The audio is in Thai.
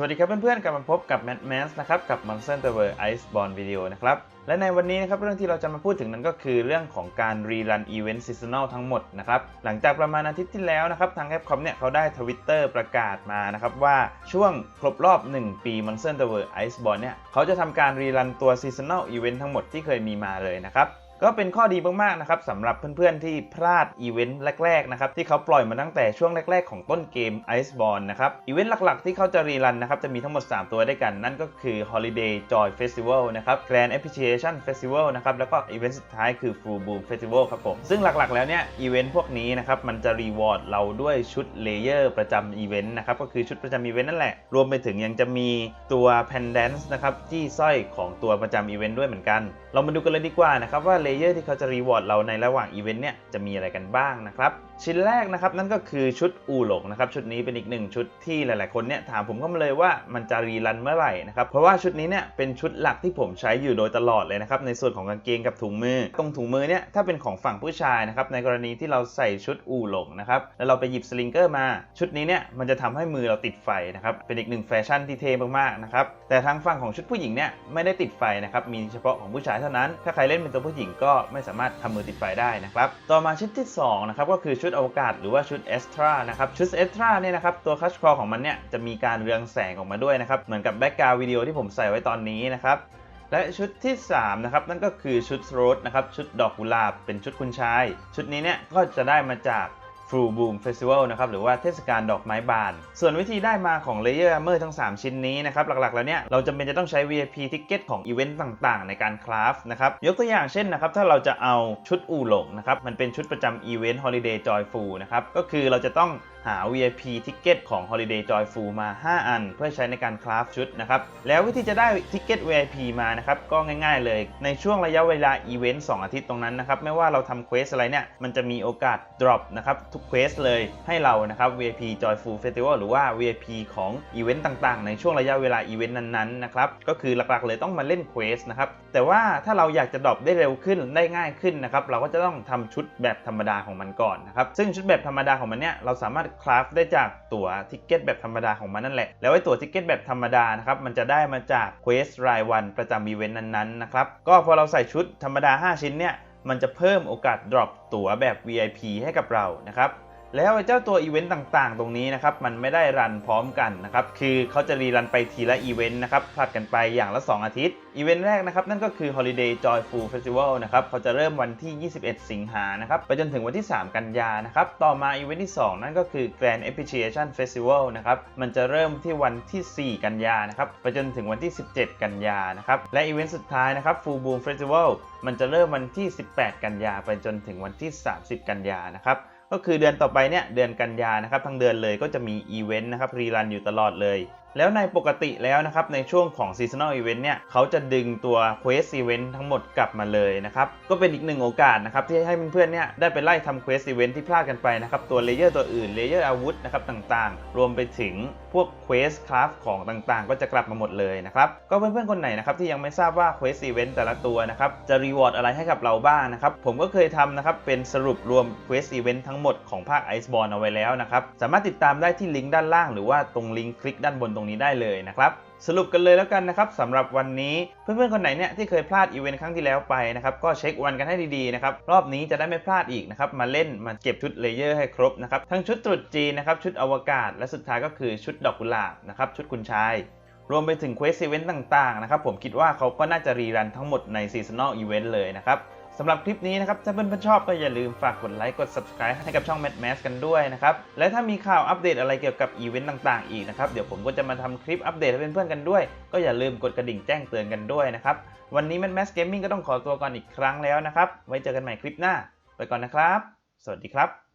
สวัสดีครับเพื่อนๆ กลับมาพบกับ Mad m a s นะครับ กับ Monster Tower Iceborne Video นะครับ และในวันนี้นะครับเรื่องที่เราจะมาพูดถึงนั้นก็คือเรื่องของการรีรันอีเวนต์ซีซัน a ลทั้งหมดนะครับ หลังจากประมาณอาทิตย์ที่แล้วนะครับ ทาง Capcom เนี่ยเขาได้ทวิตเตอร์ประกาศมานะครับ ว่าช่วงครบรอบ 1 ปี Monster Tower Iceborne เนี่ยเขาจะทำการรีรันตัวซีซัน a ลอีเวนต์ทั้งหมดที่เคยมีมาเลยนะครับ ก็เป็นข้อดีมากๆนะครับสำหรับเพื่อนๆที่พลาดอีเวนต์แรกๆนะครับที่เขาปล่อยมาตั้งแต่ช่วงแรกๆของต้นเกม Iceborne นะครับอีเวนต์หลักๆ ที่เขาจะรีรันนะครับจะมีทั้งหมด 3 ตัวด้วยกัน นั่นก็คือ Holiday Joy Festival นะครับ Grand Appreciation Festival นะครับแล้วก็อีเวนต์สุดท้ายคือ Full Boom Festival ครับผมซึ่งหลักๆ แล้วเนี่ยอีเวนต์พวกนี้นะครับมันจะรีวอร์ดเราด้วยชุดเลเยอร์ประจำอีเวนต์นะครับก็คือชุดประจำอีเวนต์นั่นแหละรวมไปถึงยังจะมีตัว Pendants นะครับจี้สร้อยของตัวประจำอีเวนต์ด้วยเหมือนกัน เรามาดูกันเลยดีกว่านะครับว่าเลเยอร์ที่เขาจะรีวอร์ดเราในระหว่างอีเวนต์เนี่ยจะมีอะไรกันบ้างนะครับ ชิ้นแรกนะครับนั่นก็คือชุดอูหลงนะครับชุดนี้เป็นอีกหนึ่งชุดที่หลายๆคนเนี่ยถามผมเข้ามาเลยว่ามันจะรีรันเมื่อไหร่นะครับเพราะว่าชุดนี้เนี่ยเป็นชุดหลักที่ผมใช้อยู่โดยตลอดเลยนะครับในส่วนของกางเกงกับถุงมือ ตรงถุงมือเนี่ยถ้าเป็นของฝั่งผู้ชายนะครับในกรณีที่เราใส่ชุดอูหลงนะครับแล้วเราไปหยิบสลิงเกอร์มา ชุดนี้เนี่ยมันจะทำให้มือเราติดไฟนะครับเป็นอีกหนึ่งแฟชั่นที่เท่มากๆนะครับแต่ทางฝั่งของชุดผู้หญิงเนี่ยไม่ได้ติดไฟนะครับมีเฉพาะของผู้ชายเท่านั้น ถ้าใครเล่นเป็นตัวผู้หญิงก็ไม่สามารถทำมือติดไฟได้นะครับ ต่อมาชุดที่สองนะครับก็คือชุดอวกาศหรือว่าชุดเอสตรานะครับชุดเอสตราเนี่ยนะครับตัวคัชคอของมันเนี่ยจะมีการเรืองแสงออกมาด้วยนะครับเหมือนกับแบ็กกราววิดีโอที่ผมใส่ไว้ตอนนี้นะครับและชุดที่3นะครับนั่นก็คือชุดโรสนะครับชุดดอกกุหลาบเป็นชุดคุณชาย ชุดนี้เนี่ยก็จะได้มาจาก Full Boom Festival นะครับหรือว่าเทศกาลดอกไม้บาน ส่วนวิธีได้มาของ Layer Armor ทั้ง 3 ชิ้นนี้นะครับหลักๆแล้วเนี่ยเราจำเป็นจะต้องใช้ VIP Ticket ของอีเวนต์ต่างๆ ในการคราฟนะครับยกตัวอย่างเช่นนะครับถ้าเราจะเอาชุดอู่หลงนะครับมันเป็นชุดประจำอีเวนต์ Holiday Joyful นะครับก็คือเราจะต้อง หา VIP Ticket ของ Holiday Joyful มา 5 อัน เพื่อใช้ในการคราฟชุดนะครับ แล้ววิธีจะได้ Ticket VIP มานะครับ ก็ง่ายๆเลย ในช่วงระยะเวลาอีเวนต์ 2 อาทิตย์ตรงนั้นนะครับ ไม่ว่าเราทำเควสอะไรเนี่ย มันจะมีโอกาส drop นะครับ ทุกเควสเลยให้เรานะครับ VIP Joyful Festival หรือว่า VIP ของอีเวนต์ต่างๆ ในช่วงระยะเวลาอีเวนต์นั้นๆนะครับ ก็คือหลักๆเลยต้องมาเล่นเควสนะครับ แต่ว่าถ้าเราอยากจะ drop ได้เร็วขึ้นได้ง่ายขึ้นนะครับ เราก็จะต้องทำชุดแบบธรรมดาของมันก่อนนะครับ ซึ่งชุดแบบธรรมดาของมันเนี่ยเราสามารถคราฟได้จากตั๋วทิกเก็ตแบบธรรมดาของมันนั่นแหละ แล้วไอ้ตั๋วทิกเก็ตแบบธรรมดานะครับมันจะได้มาจากเควสรายวันประจำอีเวนต์นั้นๆนะครับก็พอเราใส่ชุดธรรมดา 5 ชิ้นเนี่ยมันจะเพิ่มโอกาส drop ตั๋วแบบ VIP ให้กับเรานะครับ แล้วเจ้าตัวอีเวนต์ต่างๆ ตรงนี้นะครับมันไม่ได้รันพร้อมกันนะครับคือเขาจะรีรันไปทีละอีเวนต์นะครับผลัดกันไปอย่างละ 2 อาทิตย์ อีเวนต์แรกนะครับนั่นก็คือ Holiday Joyful Festival นะครับเขาจะเริ่มวันที่ 21 สิงหานะครับไปจนถึงวันที่ 3 กันยานะครับต่อมาอีเวนต์ที่ 2 นั่นก็คือ Grand Appreciation Festival นะครับมันจะเริ่มที่วันที่ 4 กันยานะครับไปจนถึงวันที่ 17 กันยานะครับและอีเวนต์สุดท้ายนะครับ Full Bloom Festival มันจะเริ่มวันที่ 18 กันยาไปจนถึงวันที่ 30 กันยานะครับ ก็คือเดือนต่อไปเนี่ยเดือนกันยานะครับทั้งเดือนเลยก็จะมีอีเวนต์นะครับรีรันอยู่ตลอดเลยแล้วในปกติแล้วนะครับในช่วงของซีซัน a ลอีเวนต์เนี่ยเขาจะดึงตัว Quest Event ทั้งหมดกลับมาเลยนะครับก็เป็นอีกหนึ่งโอกาสนะครับที่ให้เพื่อนๆเนี่ยได้ไปไล่ทำ Quest Event ที่พลาดกันไปนะครับตัวเลเยอร์ตัวอื่นเลเยอร์อาวุธนะครับต่างๆ รวมไปถึงพวก Quest Craft ของต่างๆ ก็จะกลับมาหมดเลยนะครับก็เพื่อนๆคนไหนนะครับที่ยังไม่ทราบว่า Quest Event แต่ละตัวนะครับจะรีวอร์ดอะไรให้กับเราบ้างนะครับผมก็เคยทำนะครับเป็นสรุปรวม Quest Event ทั้งหมดของภาค Iceborne เอาไว้แล้วนะครับสามารถติดตามได้ที่ลิงก์ด้านล่างหรือว่าตรงลิงก์คลิกด้านบนตรงนี้ได้เลยนะครับ สรุปกันเลยแล้วกันนะครับสำหรับวันนี้เพื่อนๆคนไหนเนี่ยที่เคยพลาดอีเวนต์ครั้งที่แล้วไปนะครับก็เช็ควันกันให้ดีๆนะครับรอบนี้จะได้ไม่พลาดอีกนะครับมาเล่นมาเก็บชุดเลเยอร์ให้ครบนะครับทั้งชุดตรุษจีนนะครับชุดอวกาศ และสุดท้ายก็คือชุดดอกกุหลาบนะครับชุดคุณชายรวมไปถึงเควสอีเวนต์ต่างๆนะครับผมคิดว่าเขาก็น่าจะรีรันทั้งหมดในซีซัน a ลอีเวนต์เลยนะครับ สำหรับคลิปนี้นะครับ ถ้าเพื่อนๆชอบก็อย่าลืมฝากกดไลค์ กด subscribe ให้กับช่อง Mad Mask กันด้วยนะครับ และถ้ามีข่าวอัปเดตอะไรเกี่ยวกับอีเวนต์ต่างๆ อีกนะครับ เดี๋ยวผมก็จะมาทำคลิปอัปเดตให้เพื่อนๆกันด้วย ก็อย่าลืมกดกระดิ่งแจ้งเตือนกันด้วยนะครับ วันนี้ Mad Mask Gaming ก็ต้องขอตัวก่อนอีกครั้งแล้วนะครับ ไว้เจอกันใหม่คลิปหน้า ไปก่อนนะครับ สวัสดีครับ